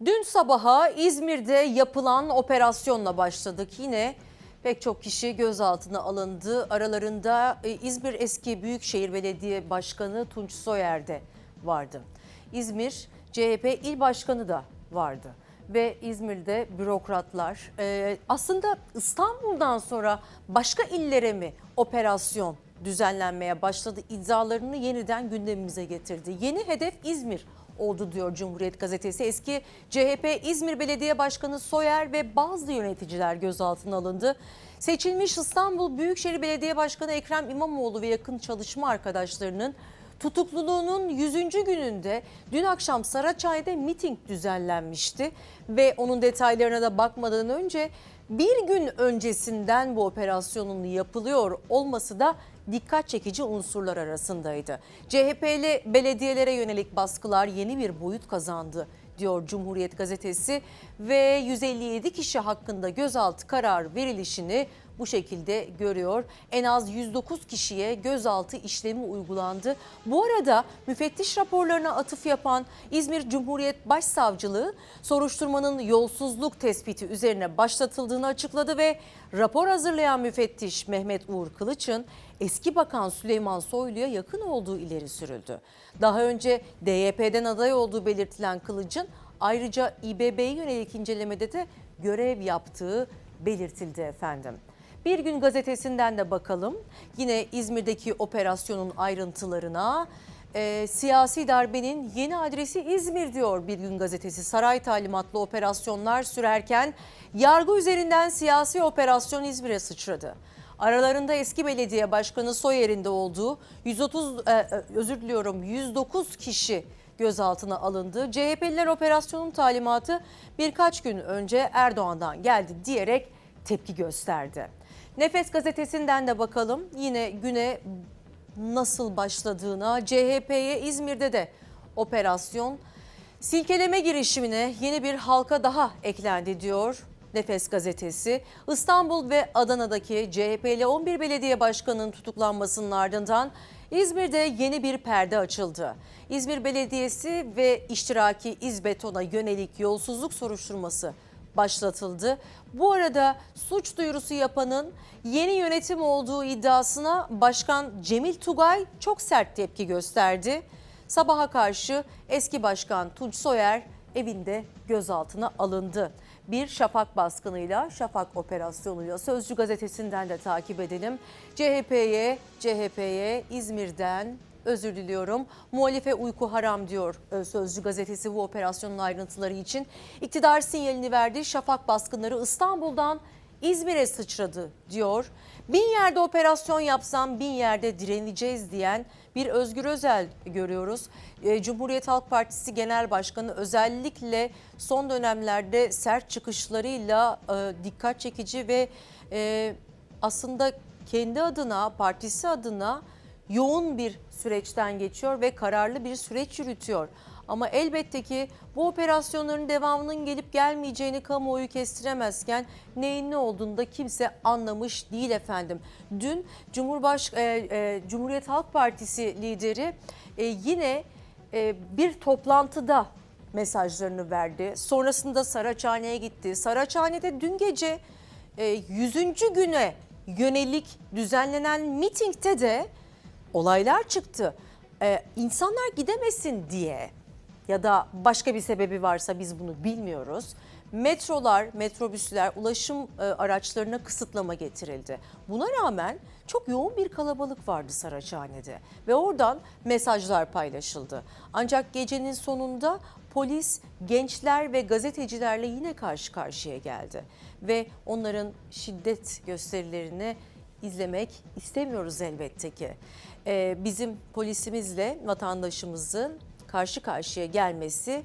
Dün sabaha İzmir'de yapılan operasyonla başladık. Yine pek çok kişi gözaltına alındı. Aralarında e, İzmir eski Büyükşehir Belediye Başkanı Tunç Soyer de vardı. İzmir CHP İl Başkanı da vardı. Ve İzmir'de bürokratlar e, aslında İstanbul'dan sonra başka illere mi operasyon düzenlenmeye başladı iddialarını yeniden gündemimize getirdi. Yeni hedef İzmir oldu diyor Cumhuriyet Gazetesi. Eski CHP İzmir Belediye Başkanı Soyer ve bazı yöneticiler gözaltına alındı. Seçilmiş İstanbul Büyükşehir Belediye Başkanı Ekrem İmamoğlu ve yakın çalışma arkadaşlarının tutukluluğunun 100. gününde dün akşam Saraçhane'de miting düzenlenmişti ve onun detaylarına da bakmadan önce bir gün öncesinden bu operasyonun yapılıyor olması da dikkat çekici unsurlar arasındaydı. CHP'li belediyelere yönelik baskılar yeni bir boyut kazandı diyor Cumhuriyet Gazetesi ve 157 kişi hakkında gözaltı karar verilişini bu şekilde görüyor. En az 109 kişiye gözaltı işlemi uygulandı. Bu arada müfettiş raporlarına atıf yapan İzmir Cumhuriyet Başsavcılığı soruşturmanın yolsuzluk tespiti üzerine başlatıldığını açıkladı ve rapor hazırlayan müfettiş Mehmet Uğur Kılıç'ın eski bakan Süleyman Soylu'ya yakın olduğu ileri sürüldü. Daha önce DYP'den aday olduğu belirtilen Kılıç'ın ayrıca İBB'ye yönelik incelemede de görev yaptığı belirtildi efendim. Bir gün gazetesinden de bakalım. Yine İzmir'deki operasyonun ayrıntılarına. Ee, siyasi darbenin yeni adresi İzmir diyor Bir Gün Gazetesi. Saray talimatlı operasyonlar sürerken yargı üzerinden siyasi operasyon İzmir'e sıçradı. Aralarında eski belediye başkanı Soyer'in de olduğu 130 e, e, özür diliyorum 109 kişi gözaltına alındı. CHP'liler operasyonun talimatı birkaç gün önce Erdoğan'dan geldi diyerek tepki gösterdi. Nefes gazetesinden de bakalım yine güne nasıl başladığına CHP'ye İzmir'de de operasyon silkeleme girişimine yeni bir halka daha eklendi diyor Nefes gazetesi. İstanbul ve Adana'daki CHP'li 11 belediye başkanının tutuklanmasının ardından İzmir'de yeni bir perde açıldı. İzmir Belediyesi ve iştiraki İzbeton'a yönelik yolsuzluk soruşturması başlatıldı. Bu arada suç duyurusu yapanın yeni yönetim olduğu iddiasına Başkan Cemil Tugay çok sert tepki gösterdi. Sabaha karşı eski başkan Tunç Soyer evinde gözaltına alındı. Bir şafak baskınıyla, şafak operasyonuyla Sözcü gazetesinden de takip edelim. CHP'ye, CHP'ye İzmir'den özür diliyorum. Muhalife uyku haram diyor e, Sözcü gazetesi bu operasyonun ayrıntıları için. İktidar sinyalini verdi. Şafak baskınları İstanbul'dan İzmir'e sıçradı diyor. Bin yerde operasyon yapsam bin yerde direneceğiz diyen bir Özgür Özel görüyoruz. E, Cumhuriyet Halk Partisi Genel Başkanı özellikle son dönemlerde sert çıkışlarıyla e, dikkat çekici ve aslında kendi adına, partisi adına yoğun bir süreçten geçiyor ve kararlı bir süreç yürütüyor. Ama elbette ki bu operasyonların devamının gelip gelmeyeceğini kamuoyu kestiremezken neyin ne olduğunu da kimse anlamış değil efendim. Dün Cumhurbaş e, e, Cumhuriyet Halk Partisi lideri e, yine e, bir toplantıda mesajlarını verdi. Sonrasında Saraçhane'ye gitti. Saraçhane'de dün gece e, 100. güne yönelik düzenlenen mitingde de olaylar çıktı. Ee, insanlar gidemesin diye ya da başka bir sebebi varsa biz bunu bilmiyoruz. Metrolar, metrobüsler, ulaşım e, araçlarına kısıtlama getirildi. Buna rağmen çok yoğun bir kalabalık vardı Saraçhane'de ve oradan mesajlar paylaşıldı. Ancak gecenin sonunda polis gençler ve gazetecilerle yine karşı karşıya geldi ve onların şiddet gösterilerini izlemek istemiyoruz elbette ki. Ee, bizim polisimizle vatandaşımızın karşı karşıya gelmesi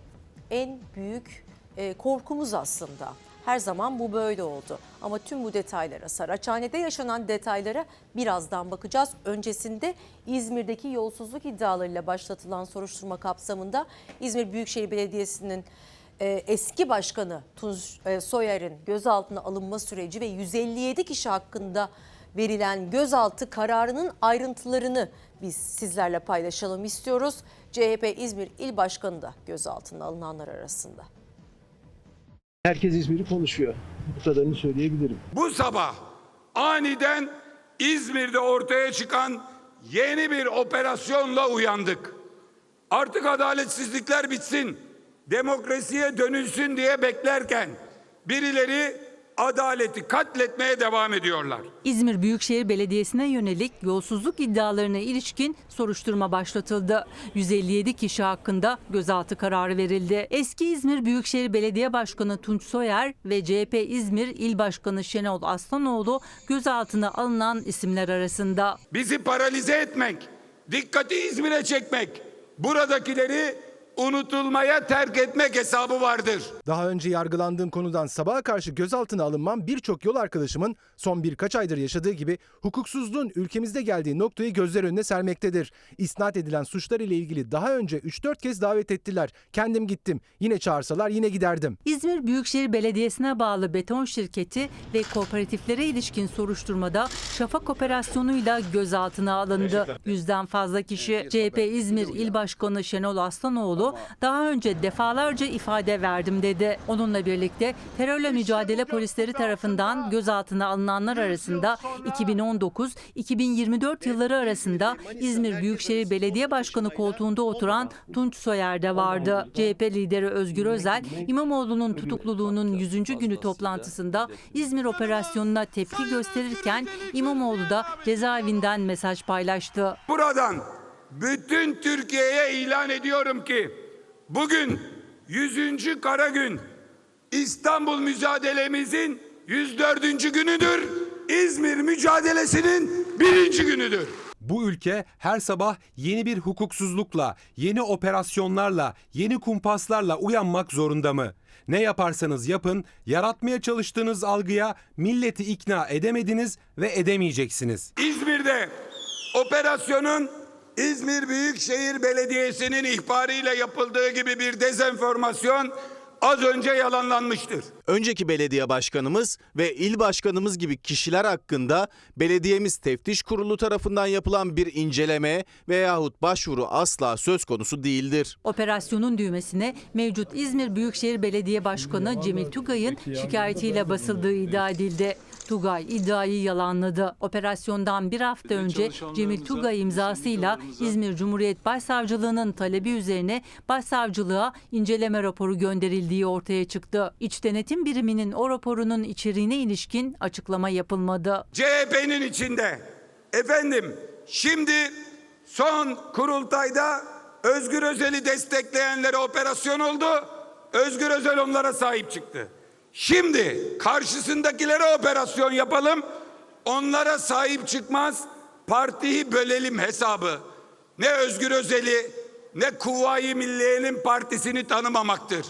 en büyük e, korkumuz aslında. Her zaman bu böyle oldu. Ama tüm bu detaylara, Saraçhane'de yaşanan detaylara birazdan bakacağız. Öncesinde İzmir'deki yolsuzluk iddialarıyla başlatılan soruşturma kapsamında İzmir Büyükşehir Belediyesi'nin e, eski başkanı Tunç e, Soyer'in gözaltına alınma süreci ve 157 kişi hakkında verilen gözaltı kararının ayrıntılarını biz sizlerle paylaşalım istiyoruz. CHP İzmir İl Başkanı da gözaltına alınanlar arasında. Herkes İzmir'i konuşuyor. Bu kadarını söyleyebilirim. Bu sabah aniden İzmir'de ortaya çıkan yeni bir operasyonla uyandık. Artık adaletsizlikler bitsin, demokrasiye dönülsün diye beklerken birileri adaleti katletmeye devam ediyorlar. İzmir Büyükşehir Belediyesi'ne yönelik yolsuzluk iddialarına ilişkin soruşturma başlatıldı. 157 kişi hakkında gözaltı kararı verildi. Eski İzmir Büyükşehir Belediye Başkanı Tunç Soyer ve CHP İzmir İl Başkanı Şenol Aslanoğlu gözaltına alınan isimler arasında. Bizi paralize etmek, dikkati İzmir'e çekmek, buradakileri unutulmaya terk etmek hesabı vardır. Daha önce yargılandığım konudan sabaha karşı gözaltına alınmam birçok yol arkadaşımın son birkaç aydır yaşadığı gibi hukuksuzluğun ülkemizde geldiği noktayı gözler önüne sermektedir. İsnat edilen suçlar ile ilgili daha önce 3-4 kez davet ettiler. Kendim gittim. Yine çağırsalar yine giderdim. İzmir Büyükşehir Belediyesi'ne bağlı beton şirketi ve kooperatiflere ilişkin soruşturmada Şafak operasyonuyla gözaltına alındı. Yüzden fazla kişi CHP İzmir İl Başkanı Şenol Aslanoğlu daha önce defalarca ifade verdim dedi. Onunla birlikte terörle mücadele polisleri tarafından gözaltına alınanlar arasında 2019-2024 yılları arasında İzmir Büyükşehir Belediye Başkanı koltuğunda oturan Tunç Soyer de vardı. CHP lideri Özgür Özel, İmamoğlu'nun tutukluluğunun 100. günü toplantısında İzmir operasyonuna tepki gösterirken İmamoğlu da cezaevinden mesaj paylaştı. Buradan bütün Türkiye'ye ilan ediyorum ki bugün 100. kara gün İstanbul mücadelemizin 104. günüdür. İzmir mücadelesinin birinci günüdür. Bu ülke her sabah yeni bir hukuksuzlukla, yeni operasyonlarla, yeni kumpaslarla uyanmak zorunda mı? Ne yaparsanız yapın, yaratmaya çalıştığınız algıya milleti ikna edemediniz ve edemeyeceksiniz. İzmir'de operasyonun İzmir Büyükşehir Belediyesi'nin ihbarıyla yapıldığı gibi bir dezenformasyon az önce yalanlanmıştır. Önceki belediye başkanımız ve il başkanımız gibi kişiler hakkında belediyemiz teftiş kurulu tarafından yapılan bir inceleme veyahut başvuru asla söz konusu değildir. Operasyonun düğmesine mevcut İzmir Büyükşehir Belediye Başkanı Cemil Tugay'ın şikayetiyle basıldığı iddia edildi. Tugay iddiayı yalanladı. Operasyondan bir hafta önce Cemil Tugay imzasıyla İzmir Cumhuriyet Başsavcılığı'nın talebi üzerine başsavcılığa inceleme raporu gönderildiği ortaya çıktı. İç denetim biriminin o raporunun içeriğine ilişkin açıklama yapılmadı. CHP'nin içinde efendim şimdi son kurultayda Özgür Özel'i destekleyenlere operasyon oldu. Özgür Özel onlara sahip çıktı. Şimdi karşısındakilere operasyon yapalım. Onlara sahip çıkmaz. Partiyi bölelim hesabı. Ne Özgür Özel'i ne Kuvayi Milliye'nin partisini tanımamaktır.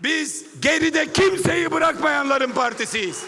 Biz geride kimseyi bırakmayanların partisiyiz.